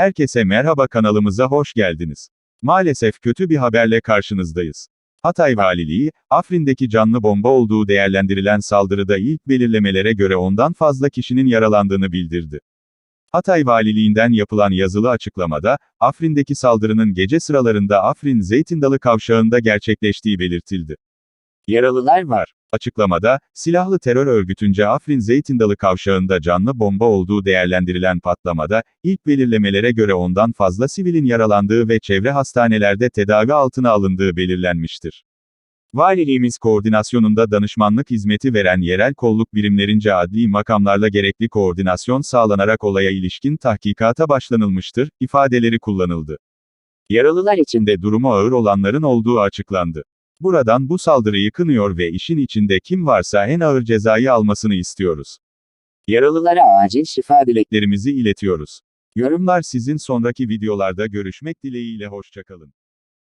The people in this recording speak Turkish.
Herkese merhaba kanalımıza hoş geldiniz. Maalesef kötü bir haberle karşınızdayız. Hatay Valiliği, Afrin'deki canlı bomba olduğu değerlendirilen saldırıda ilk belirlemelere göre ondan fazla kişinin yaralandığını bildirdi. Hatay Valiliğinden yapılan yazılı açıklamada, Afrin'deki saldırının gece sıralarında Afrin Zeytindalı kavşağında gerçekleştiği belirtildi. Yaralılar var. Açıklamada, silahlı terör örgütünce Afrin Zeytindalı kavşağında canlı bomba olduğu değerlendirilen patlamada, ilk belirlemelere göre ondan fazla sivilin yaralandığı ve çevre hastanelerde tedavi altına alındığı belirlenmiştir. Valiliğimiz koordinasyonunda danışmanlık hizmeti veren yerel kolluk birimlerince adli makamlarla gerekli koordinasyon sağlanarak olaya ilişkin tahkikata başlanılmıştır, ifadeleri kullanıldı. Yaralılar içinde durumu ağır olanların olduğu açıklandı. Buradan bu saldırıyı kınıyor ve işin içinde kim varsa en ağır cezayı almasını istiyoruz. Yaralılara acil şifa dileklerimizi iletiyoruz. Yorumlar sizin sonraki videolarda görüşmek dileğiyle hoşçakalın.